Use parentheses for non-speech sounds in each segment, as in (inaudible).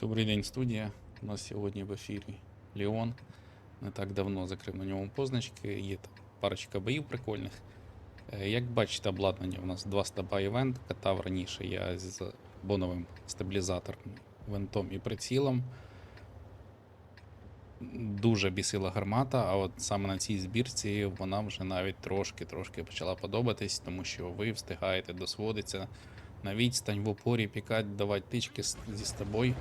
Добрий день, студія. У нас сьогодні в ефірі Леон. Не так давно закрив на ньому позначки. Є там парочка боїв прикольних. Е, Як бачите, обладнання у нас два стаба івент. Катав раніше я з боновим стабілізатором, винтом і прицілом. Дуже бісила гармата, а от саме на цій збірці вона вже навіть трошки-трошки почала подобатись, тому що ви встигаєте досводитися на відстань в упорі, пікати, давати тички з- зі стабою.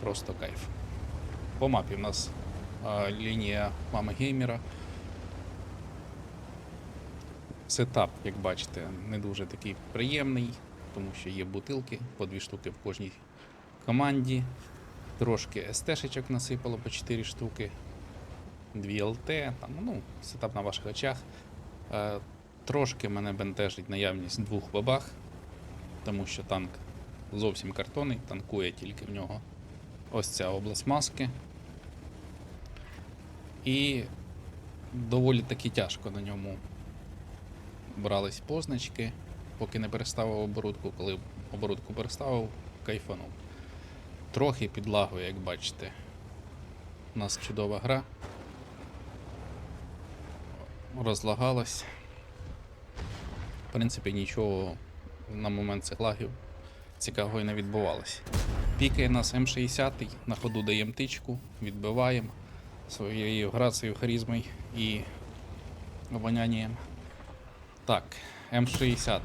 Просто кайф. По мапі в нас а, лінія мами геймера. Сетап, як бачите, не дуже такий приємний, тому що є бутилки по дві штуки в кожній команді. Трошки СТ-шечок насипало по 4 штуки. 2 ЛТ, там, ну, сетап на ваших очах. Е, трошки мене бентежить наявність двох бабах, тому що танк зовсім картонний, танкує тільки в нього ось ця область маски. І доволі таки тяжко на ньому брались позначки, поки не переставив оборудку. Коли оборудку переставив, кайфанув. Трохи підлагує, як бачите. У нас чудова гра. Розлагалась. В принципі, нічого на момент цих лагів цікавого і не відбувалося. Пікає нас М60, на ходу даємо тичку, відбиваємо своєю грацією, харизмою і обонянням. Так, М60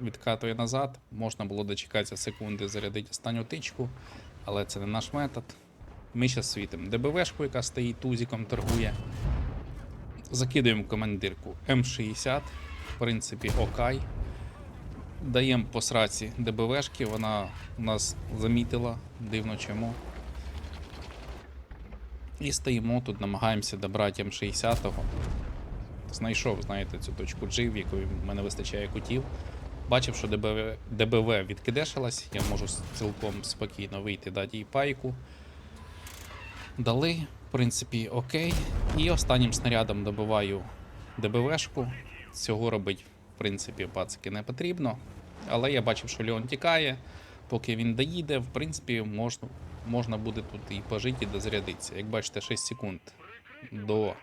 відкатує назад. Можна було дочекатися секунди, зарядити останню тичку, але це не наш метод. Ми зараз світимо ДБВшку, яка стоїть тузиком, торгує. Закидуємо командирку М60. В принципі, окай. Даємо по сраці ДБВшки, вона нас замітила, дивно чому. І стоїмо тут, намагаємося добрати М60-го. Знайшов, знаєте, цю точку G, в якої в мене вистачає кутів. Бачив, що ДБВ, ДБВ відкидешилась, я можу цілком спокійно вийти, дати їй пайку. Дали, в принципі, окей. І останнім снарядом добиваю ДБВшку. Цього робить, в принципі, пацики не потрібно. Але я бачив, що Леон тікає. Поки він доїде, в принципі, можна, можна буде тут і пожити, і дозарядитися. Як бачите, 6 секунд до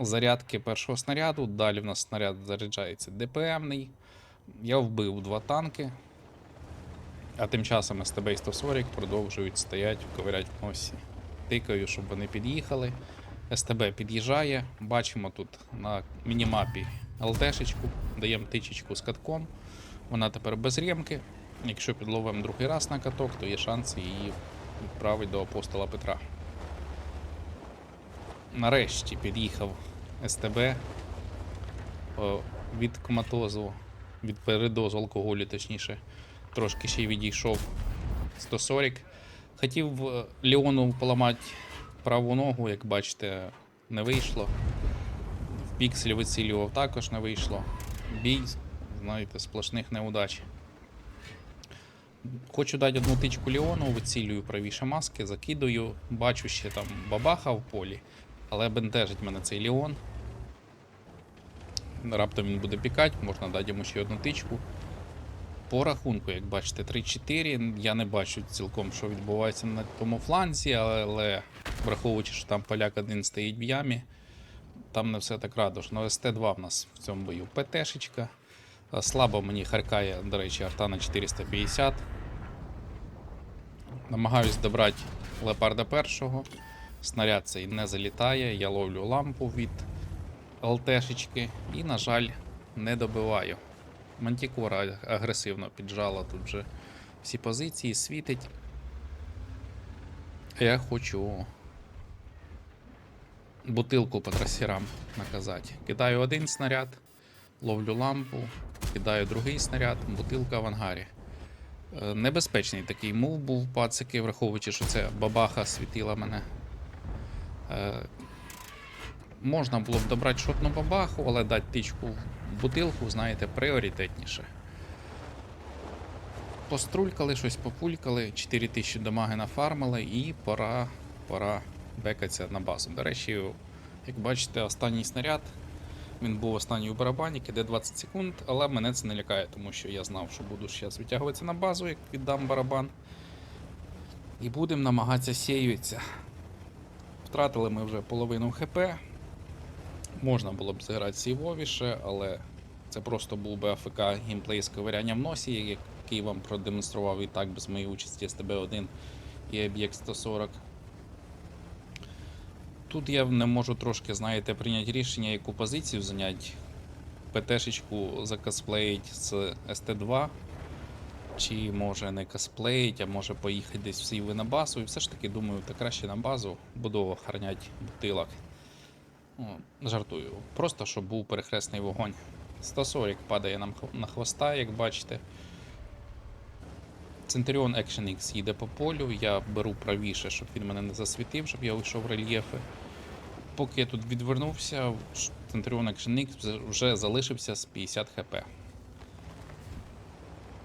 зарядки першого снаряду. Далі в нас снаряд заряджається ДПМний. Я вбив два танки. А тим часом СТБ і 140 продовжують стоять, ковирять в носі. Тикаю, щоб вони під'їхали. СТБ під'їжджає. Бачимо тут на мінімапі ЛТшечку, даємо тичечку з катком. Вона тепер без ремки. Якщо підловимо другий раз на каток, то є шанс її відправити до апостола Петра. Нарешті під'їхав СТБ від коматозу, від передозу алкоголю, точніше, трошки ще й відійшов 140. Хотів е, Леону поламати праву ногу, як бачите, не вийшло. В пікселі вицілював також не вийшло. Бій, знаєте, сплошних неудач. Хочу дати одну тичку Леону, вицілюю правіше маски, закидую, бачу ще там бабаха в полі, але бентежить мене цей Леон. Раптом він буде пікати, можна дати йому ще одну тичку. По рахунку, як бачите, 3-4. Я не бачу цілком, що відбувається на тому фланзі, але враховуючи, що там поляк один стоїть в ямі, там не все так радужно. СТ-2 в нас в цьому бою ПТшечка. Слабо мені харкає, до речі, арта на 450. Намагаюсь добрати леопарда першого. Снаряд цей не залітає, я ловлю лампу від ЛТшечки і, на жаль, не добиваю. Мантікора агресивно піджала тут вже всі позиції, світить. Я хочу бутилку по трасірам наказати. Кидаю один снаряд, ловлю лампу, кидаю другий снаряд, бутилка в ангарі. Е, Небезпечний такий мув був пацики, враховуючи, що це бабаха світила мене. Е, Можна було б добрати шотну бабаху, але дати тичку в бутилку, знаєте, пріоритетніше. Пострулькали, щось популькали, 4000 дамаги нафармили і пора, пора бекатися на базу. До речі, як бачите, останній снаряд. Він був останній у барабані, іде 20 секунд, але мене це не лякає, тому що я знав, що буду зараз витягуватися на базу, як віддам барабан. І будемо намагатися сіюватися. Втратили ми вже половину ХП. Можна було б зіграти сівовіше, але це просто був би АФК геймплей з ковиряння в носі, який вам продемонстрував і так без моєї участі СТБ-1 і об'єкт 140. Тут я не можу трошки, знаєте, прийняти рішення, яку позицію зайняти. ПТшечку закосплеїть з СТ2. Чи може не косплеїть, а може поїхати десь в Сіви на базу. І все ж таки думаю, та краще на базу буду охороняти бутилок. Жартую. Просто щоб був перехресний вогонь. 140 падає нам на хвоста, як бачите. Центуріон Action X їде по полю, я беру правіше, щоб він мене не засвітив, щоб я вийшов в рельєфи. Поки я тут відвернувся, ш- Центуріон вже- залишився з 50 хп.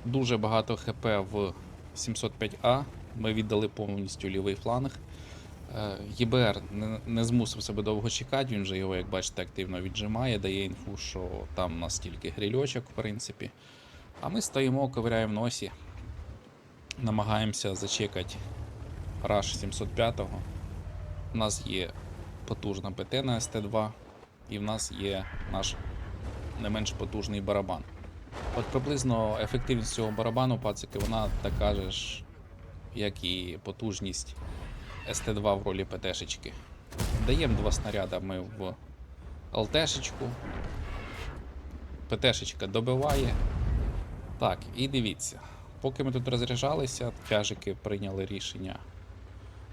Дуже багато хп в 705А. Ми віддали повністю лівий фланг. Е, ЄБР не, не змусив себе довго чекати, він вже його, як бачите, активно віджимає, дає інфу, що там у нас тільки грильочок, в принципі. А ми стоїмо, ковиряємо носі, намагаємося зачекати раш 705-го. У нас є потужна ПТ на СТ2, і в нас є наш не менш потужний барабан. От приблизно ефективність цього барабану, пацики, вона така ж, як і потужність СТ2 в ролі ПТшечки. Даємо два снаряда ми в ЛТшечку. ПТшечка добиває. Так, і дивіться. Поки ми тут розряджалися, тяжики прийняли рішення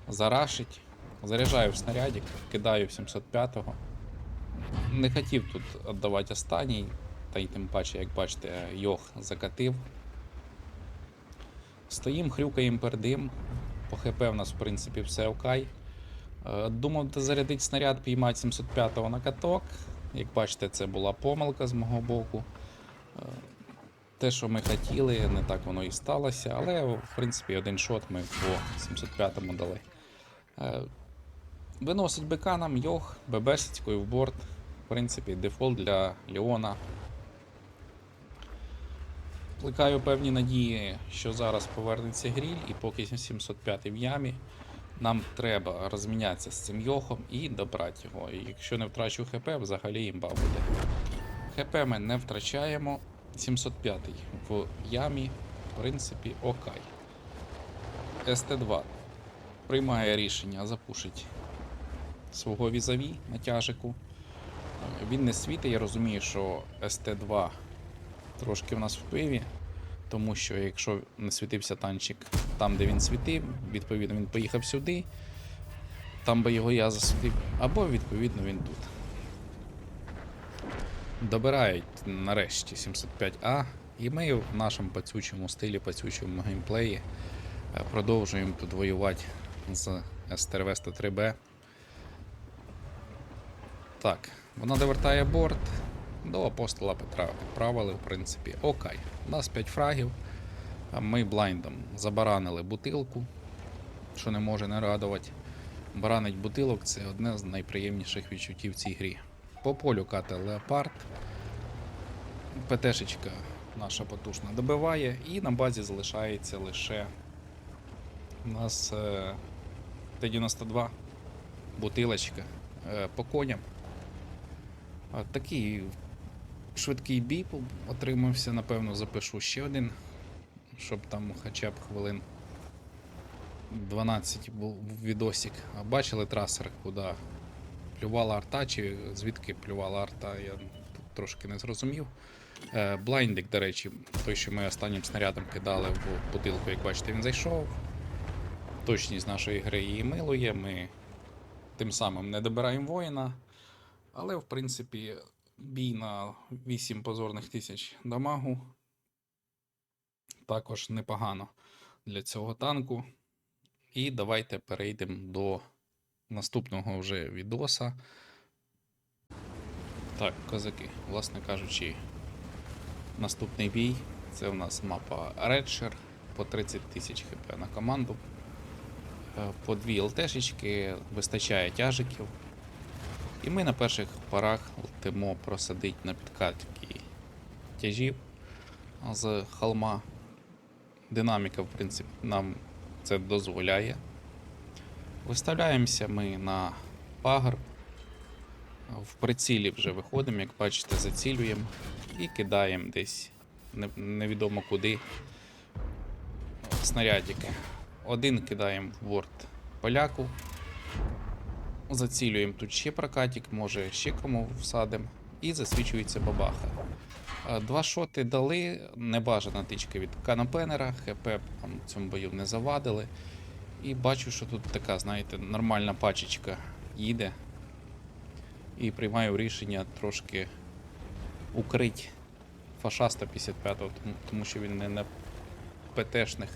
зарашить. Заряджаю в снарядик, кидаю в 705-го. Не хотів тут віддавати останній, та й тим паче, як бачите, Йох закатив. Стоїм, хрюкаємо пердим. По ХП в нас, в принципі, все окей. Е, Думав зарядити снаряд, піймати 705-го на каток. Як бачите, це була помилка з мого боку. Е, Те, що ми хотіли, не так воно і сталося, але в принципі один шот ми по 705-му дали. Виносить БК нам Йох, ББшечкою в борт. В принципі, дефолт для Леона. Плекаю певні надії, що зараз повернеться гріль, і поки 705 в ямі, нам треба розмінятися з цим йохом і добрати його. І якщо не втрачу ХП, взагалі імба буде. ХП ми не втрачаємо. 705 в ямі, в принципі, окей. СТ2 приймає рішення запушить свого візаві на тяжику. Він не світить, я розумію, що СТ2 трошки в нас в пиві, тому що якщо не світився танчик там, де він світив, відповідно він поїхав сюди, там би його я засвітив, або відповідно він тут. Добирають нарешті 705А, і ми в нашому пацючому стилі, пацючому геймплеї е, продовжуємо тут воювати з СТРВ 103Б. Так, вона довертає борт. До апостола Петра відправили, в принципі, окей. У нас 5 фрагів. Ми блайндом забаранили бутилку, що не може не радувати. Баранить бутилок це одне з найприємніших відчуттів в цій грі. По полю кате Леопард. ПТшечка наша потужна добиває, і на базі залишається лише у нас е, Т-92 бутилочка е, по коням. Такий швидкий бій отримався, напевно, запишу ще один, щоб там хоча б хвилин 12 був відосик. А бачили трасер, куди плювала арта, чи звідки плювала арта, я тут трошки не зрозумів. Е, Блайндик, до речі, той, що ми останнім снарядом кидали в бутилку, як бачите, він зайшов. Точність нашої гри її милує. Ми тим самим не добираємо воїна. Але, в принципі, бій на 8 позорних тисяч дамагу також непогано для цього танку. І давайте перейдемо до наступного вже відоса. Так, козаки, власне кажучи, наступний бій це у нас мапа Redshare по 30 тисяч хп на команду. Е, По дві ЛТшечки, вистачає тяжиків. І ми на перших порах летимо просадити на підкатки тяжів з холма. Динаміка, в принципі, нам це дозволяє. Виставляємося ми на пагорб. В прицілі вже виходимо, як бачите, зацілюємо і кидаємо десь невідомо куди снарядики. Один кидаємо в борт поляку. Зацілюємо тут ще прокатик, може ще кому всадимо. І засвічується бабаха. Е, Два шоти дали, небажана тичка від канопенера, ХП цьому бою не завадили. І бачу, що тут така, знаєте, нормальна пачечка їде. І приймаю рішення трошки укрить фаша 155-го, тому, тому що він не на ПТшних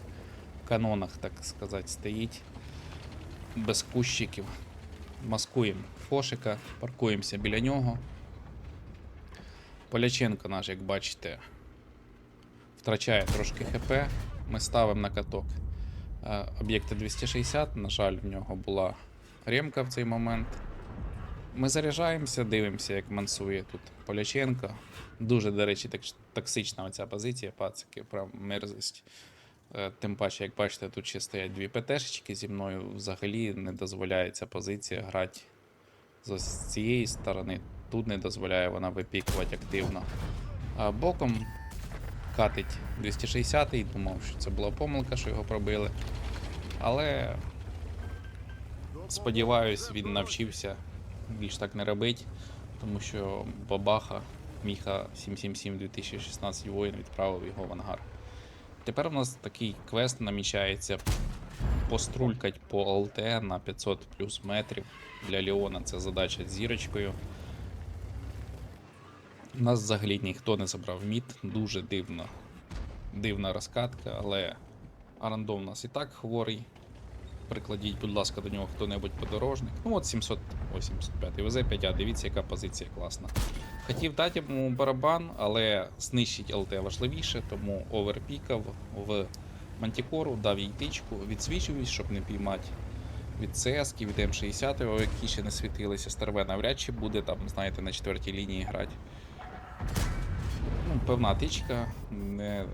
канонах, так сказати, стоїть. Без кущиків. Маскуємо фошика, паркуємося біля нього. Поляченко наш, як бачите, втрачає трошки ХП. Ми ставимо на каток е, об'єкта 260. На жаль, в нього була ремка в цей момент. Ми заряджаємося, дивимося, як мансує тут Поляченко. Дуже, до речі, токсична оця позиція, пацики, прям мерзость. Е, Тим паче, як бачите, тут ще стоять дві ПТшечки зі мною. Взагалі не дозволяє ця позиція грати з цієї сторони. Тут не дозволяє вона випікувати активно. А боком катить 260-й, думав, що це була помилка, що його пробили. Але сподіваюсь, він навчився більш так не робити, тому що бабаха Міха 777 2016 воїн відправив його в ангар. Тепер у нас такий квест намічається пострулькать по ЛТ на 500 плюс метрів. Для Леона це задача з зірочкою. Нас взагалі ніхто не забрав мід, дуже дивно. Дивна розкатка, але Арандов у нас і так хворий. Прикладіть, будь ласка, до нього хто-небудь подорожник. Ну от 785 ВЗ-5А, дивіться, яка позиція класна. Хотів дати йому барабан, але знищить ЛТ важливіше, тому оверпікав в Мантікору, дав їй тичку, відсвічуюсь, щоб не піймати від cs від М60, які ще не світилися. Старве навряд чи буде там, знаєте, на четвертій лінії грати. Ну, певна тичка, не,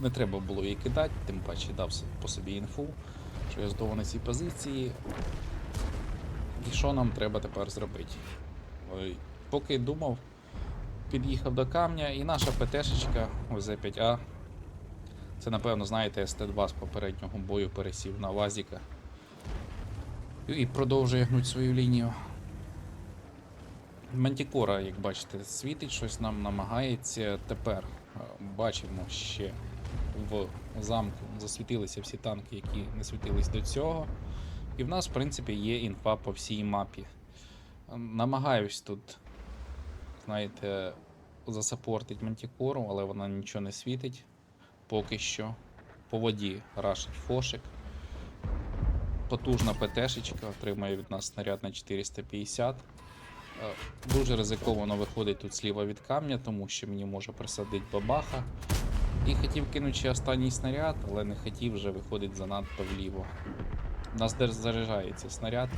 не треба було її кидати, тим паче дав по собі інфу, що я здовго на цій позиції. І що нам треба тепер зробити? Ой, поки думав, під'їхав до камня, і наша ПТшечка ОЗ-5А. Це, напевно, знаєте, СТ-2 з попереднього бою пересів на Вазіка. І продовжує гнути свою лінію. Мантікора, як бачите, світить щось нам намагається. Тепер е, бачимо ще в замку засвітилися всі танки, які не світились до цього. І в нас, в принципі, є інфа по всій мапі. Е, Намагаюсь тут, знаєте, засапортить мантікору, але вона нічого не світить поки що. По воді рашить фошик. Потужна ПТшечка отримує від нас снаряд на 450. Е, Дуже ризиковано виходить тут зліва від камня, тому що мені може присадити бабаха. І хотів кинути останній снаряд, але не хотів вже виходить занадто вліво. У нас заряджається снаряд.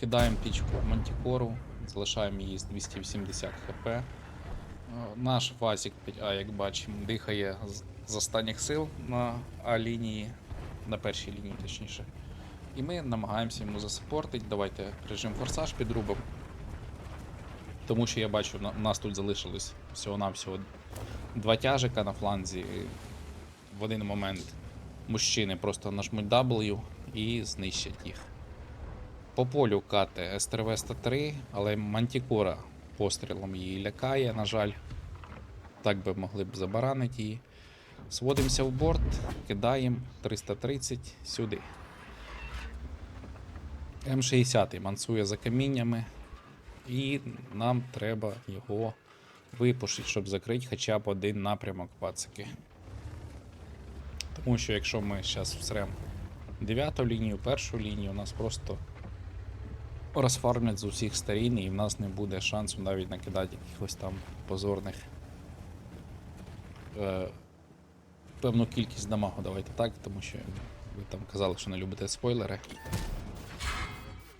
Кидаємо пічку в мантікору, залишаємо її з 280 хп. Е, Наш Васік 5А, як бачимо, дихає з, останніх сил на А-лінії, на першій лінії точніше. І ми намагаємося йому засапортити. Давайте режим форсаж підрубимо. Тому що я бачу, у нас тут залишилось всього-навсього два тяжика на фланзі. В один момент мужчини просто нажмуть W і знищать їх. По полю кате СТРВ 103, але Мантікора пострілом її лякає, на жаль. Так би могли б забаранити її. Сводимося в борт, кидаємо 330 сюди. М60 мансує за каміннями, і нам треба його випушити, щоб закрити хоча б один напрямок пацики. Тому що якщо ми зараз всремо дев'яту лінію, першу лінію, у нас просто розфармлять з усіх сторін, і в нас не буде шансу навіть накидати якихось там позорних. Е, певну кількість дамагу, давайте так, тому що ви там казали, що не любите спойлери.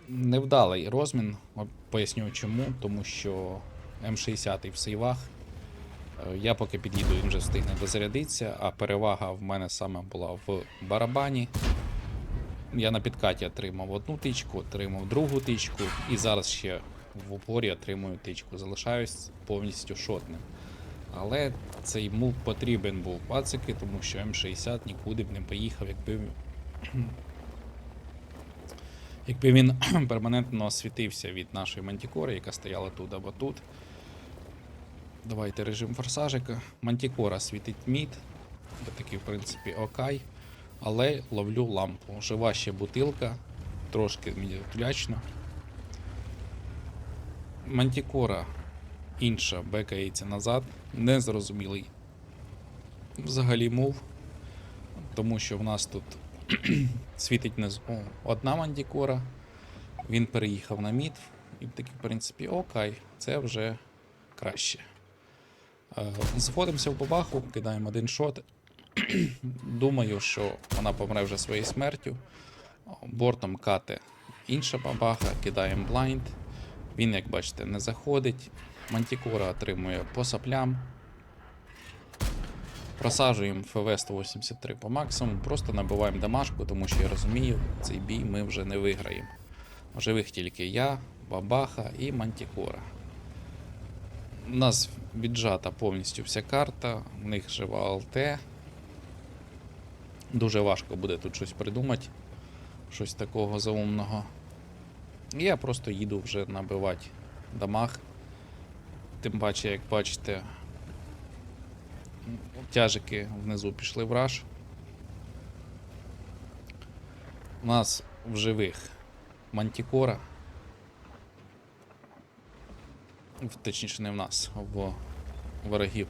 Невдалий розмін, поясню чому, тому що М60 в сейвах Е, Я поки під'їду, він вже встигне дозарядитися, а перевага в мене саме була в барабані. Я на підкаті отримав одну тичку, отримав другу тичку, і зараз ще в упорі отримую тичку. Залишаюсь повністю шотним. Але цей мув потрібен був пацики, тому що М60 нікуди б не поїхав, якби. (clears throat) Якби він (clears throat) перманентно освітився від нашої мантікори, яка стояла тут або тут. Давайте режим форсажика. Мантікора світить мід. Це такий, в принципі, окай. Але ловлю лампу. Жива ще бутилка, трошки мідятулячно. Мантікора інша бекається назад. Незрозумілий взагалі мув. Тому що в нас тут (clears throat) світить внизу одна мантікора. Він переїхав на мід. І такий, в принципі, окей, це вже краще. Е, Заходимося в бабаху, кидаємо один шот. (clears throat) Думаю, що вона помре вже своєю смертю. Бортом кате інша бабаха, кидаємо блайнд. Він, як бачите, не заходить. Мантікора отримує по саплям. Просаджуємо ФВ 183 по максимуму, просто набиваємо дамашку, тому що я розумію, цей бій ми вже не виграємо. Живих тільки я, бабаха і мантікора. У нас віджата повністю вся карта, в них жива ЛТ. Дуже важко буде тут щось придумати, щось такого заумного. Я просто їду вже набивати дамаг. Тим паче, як бачите, тяжики внизу пішли в раш. У нас в живих мантікора. Точніше, не в нас, в ворогів.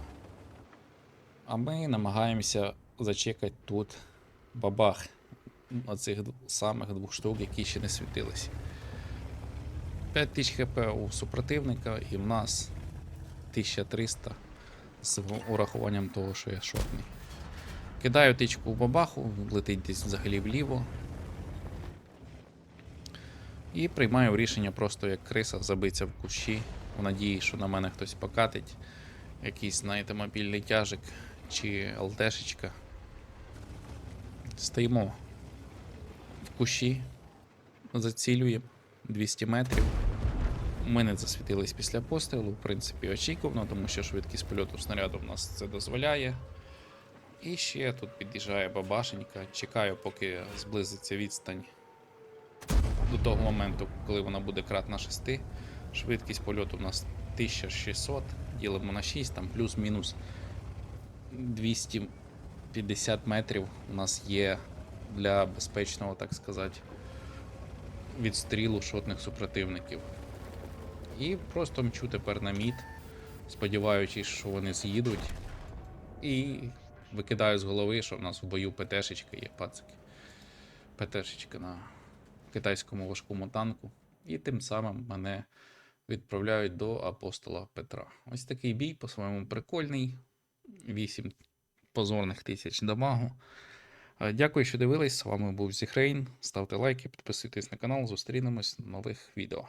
А ми намагаємося зачекати тут бабах оцих самих двох штук, які ще не світились. 5000 хп у супротивника і в нас 1300 з урахуванням того, що я шотний. Кидаю тичку в бабаху, летить десь взагалі вліво. І приймаю рішення просто як криса забитися в кущі, в надії, що на мене хтось покатить. Якийсь, знаєте, мобільний тяжик чи ЛТшечка. Стоїмо в кущі, зацілюємо 200 метрів. Ми не засвітились після пострілу, в принципі, очікувано, тому що швидкість польоту снаряду в нас це дозволяє. І ще тут під'їжджає бабашенька. Чекаю, поки зблизиться відстань до того моменту, коли вона буде кратна 6. Швидкість польоту у нас 1600, ділимо на 6, там плюс-мінус 250 метрів у нас є для безпечного, так сказати, відстрілу шотних супротивників. І просто мчу тепер на мід, сподіваючись, що вони з'їдуть. І викидаю з голови, що в нас в бою ПТшечка є пацики. ПТшечка на китайському важкому танку. І тим самим мене відправляють до апостола Петра. Ось такий бій по-своєму прикольний. 8 позорних тисяч дамагу. Е, Дякую, що дивились. З вами був Зіхрейн. Ставте лайки, підписуйтесь на канал. Зустрінемось в нових відео.